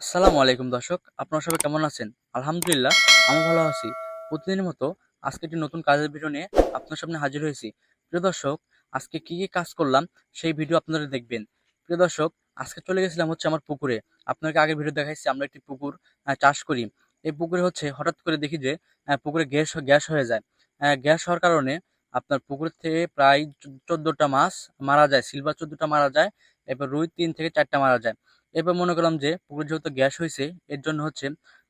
আসসালামু আলাইকুম দর্শক, আপনারা সবাই কেমন আছেন? আলহামদুলিল্লাহ, আমি ভালো আছি। প্রতিদিনের মতো আজকে একটি নতুন কাজের ভিডিও নিয়ে আপনার সামনে হাজির হয়েছি। প্রিয় দর্শক, আজকে কি কি কাজ করলাম সেই ভিডিও আপনারা দেখবেন। প্রিয় দর্শক, আজকে চলে গেছিলাম হচ্ছে আমার পুকুরে। আপনাকে আগের ভিডিও দেখাইছি, আমরা একটি পুকুর চাষ করি। এই পুকুরে হচ্ছে হঠাৎ করে দেখি যে পুকুরে গ্যাস গ্যাস হয়ে যায়। গ্যাস হওয়ার কারণে আপনার পুকুর থেকে প্রায় চোদ্দটা মাছ মারা যায় সিলভার চোদ্দটা মারা যায় এবার রুই তিন থেকে চারটা মারা যায়। এবার মনে করলাম যে পুকুরে যেহেতু গ্যাস হয়েছে, এর জন্য হচ্ছে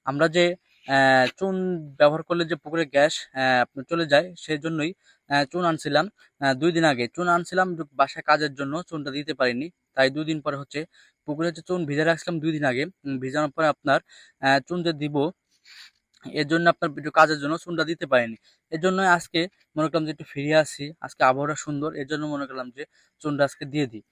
আমরা যে চুন ব্যবহার করলে যে পুকুরে গ্যাস চলে যায় সেই জন্যই চুন আনছিলাম দুই দিন আগে। চুন আনছিলাম বাসায় কাজের জন্য চুনটা দিতে পারিনি, তাই দুই দিন পরে হচ্ছে পুকুরে যে চুন ভিজে রাখছিলাম দুই দিন আগে ভিজানোর পরে আপনার চুন যে দিব, এর জন্য আপনার একটু কাজের জন্য চুনটা দিতে পারিনি। এর জন্য আজকে মনে করলাম যে একটু ফিরে আসি, আজকে আবহাওয়াটা সুন্দর, এর জন্য মনে করলাম যে চুনটা আজকে দিয়ে দিই।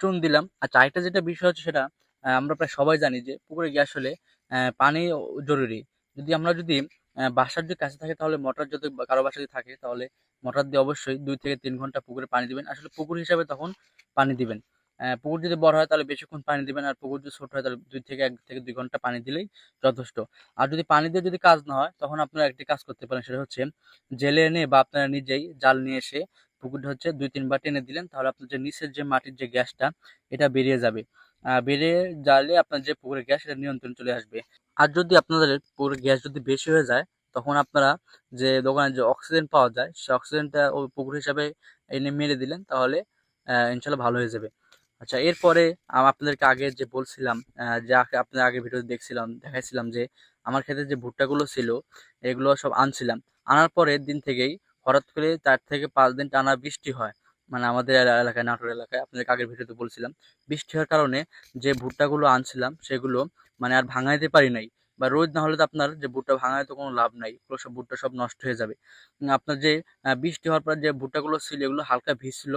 চুন দিলাম। আর আরেকটা যেটা বিষয় হচ্ছে সেটা আমরা প্রায় সবাই জানি যে পুকুরে হলে আহ, পানি জরুরি। যদি আমরা যদি বাসার যদি কাছে থাকে তাহলে মোটর যদি কারও বাসায় যদি থাকে তাহলে মোটর দিয়ে অবশ্যই দুই থেকে তিন ঘণ্টা পুকুরে পানি দিবেন। আসলে পুকুর হিসাবে তখন পানি দিবেন। পুকুর যদি বড় হয় তাহলে বেশিক্ষণ পানি দিবেন আর পুকুর যদি ছোট হয় তাহলে দুই থেকে এক থেকে দুই ঘণ্টা পানি দিলেই যথেষ্ট। আর যদি পানি দিয়ে যদি কাজ না হয় তখন আপনারা একটি কাজ করতে পারেন সেটা হচ্ছে জেলে এনে বা আপনারা নিজেই জাল নিয়ে এসে পুকুরটা হচ্ছে দুই তিনবার টেনে দিলেন তাহলে আপনার যে নিচের যে মাটির যে গ্যাসটা এটা বেরিয়ে যাবে। বেরিয়ে জালে আপনার যে পুকুরের গ্যাস সেটা নিয়ন্ত্রণ চলে আসবে। আর যদি আপনাদের পুকুরের গ্যাস যদি বেশি হয়ে যায়, তখন আপনারা যে দোকানে যে অক্সিজেন পাওয়া যায় সে অক্সিজেনটা ওই পুকুর হিসাবে এনে মেরে দিলেন, তাহলে ইনশাল্লাহ ভালো হয়ে যাবে। আচ্ছা এরপরে আপনাদেরকে আগে যে বলছিলাম যে আপনাদের আগে ভিডিও দেখছিলাম, দেখাইছিলাম যে আমার ক্ষেত্রে যে ভুট্টাগুলো ছিল, এগুলো সব আনছিলাম। আনার পরের দিন থেকেই হঠাৎ করে চার থেকে পাঁচ দিন টানা বৃষ্টি হয়। মানে আমাদের এলা- এলাকায়, নাটোর এলাকায় আপনাদের আগের ভিডিওতে বলছিলাম। বৃষ্টি হওয়ার কারণে যে ভুট্টাগুলো আনছিলাম, সেগুলো মানে আর ভাঙাইতে পারি নাই। বা রোদ না হলে তো আপনার যে ভুট্টা ভাঙায় তো কোনো লাভ নাই সব ভুট্টা সব নষ্ট হয়ে যাবে। আপনার যে বৃষ্টি হওয়ার পর যে ভুট্টাগুলো ছিল, এগুলো হালকা ভিজছিল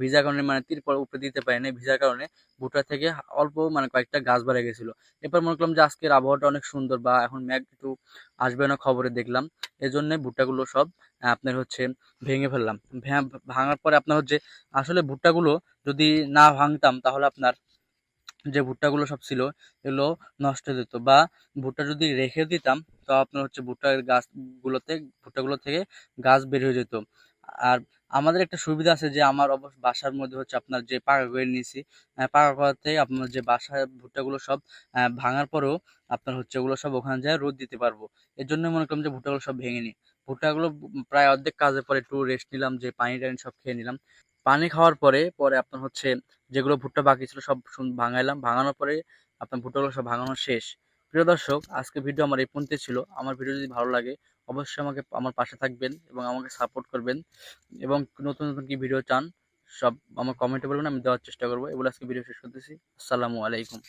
ভিজার কারণে মানে তিরপল উপরে দিতে পারি নাই, ভিজার কারণে ভুট্টা থেকে অল্প মানে কয়েকটা গাছ বাড়ে গেছিল। এরপর মনে করলাম যে আজকের আবহাওয়াটা অনেক সুন্দর বা এখন মেঘ একটু আসবে না খবরে দেখলাম এই জন্য ভুট্টাগুলো সব আপনার হচ্ছে ভেঙে ফেললাম। ভাঙার পরে আপনার হচ্ছে, আসলে ভুট্টাগুলো যদি না ভাঙতাম তাহলে আপনার যে ভুট্টাগুলো সব ছিল, এগুলো নষ্ট হয়ে যেত। বা ভুট্টা যদি রেখে দিতাম, তো আপনার হচ্ছে ভুট্টার গাছগুলোতে, ভুট্টাগুলো থেকে গাছ বের হয়ে যেত। আর আমাদের একটা সুবিধা আছে যে, আমার অবশ্য বাসার মধ্যে হচ্ছে আপনার যে পাকা করে নিয়েছি পাকা করাতে আপনার যে বাসার ভুট্টাগুলো সব ভাঙার পরেও আপনার হচ্ছে ওগুলো সব ওখানে যায় রোদ দিতে পারব। এর জন্য মনে করলাম যে ভুট্টাগুলো সব ভেঙে নিই। ভুট্টাগুলো প্রায় অর্ধেক কাজের পরে একটু রেস্ট নিলাম, যে পানি টানি সব খেয়ে নিলাম। পানি খাওয়ার পরে পরে আপনার হচ্ছে যেগুলো ভুট্টা বাকি ছিল সব ভাঙাইলাম। ভাঙানোর পরে আপনার ভুট্টাগুলো সব ভাঙানো শেষ। প্রিয় দর্শক আজকে ভিডিও আমার এই পর্যন্ত ছিল। আমার ভিডিও যদি ভালো লাগে, অবশ্যই আমাকে, আমার পাশে থাকবেন এবং আমাকে সাপোর্ট করবেন। এবং নতুন নতুন কি ভিডিও চান, সব আমার কমেন্টে বলবেন, আমি দেওয়ার চেষ্টা করব। এগুলো আজকে ভিডিও শেষ করতেছি। আসসালামু আলাইকুম।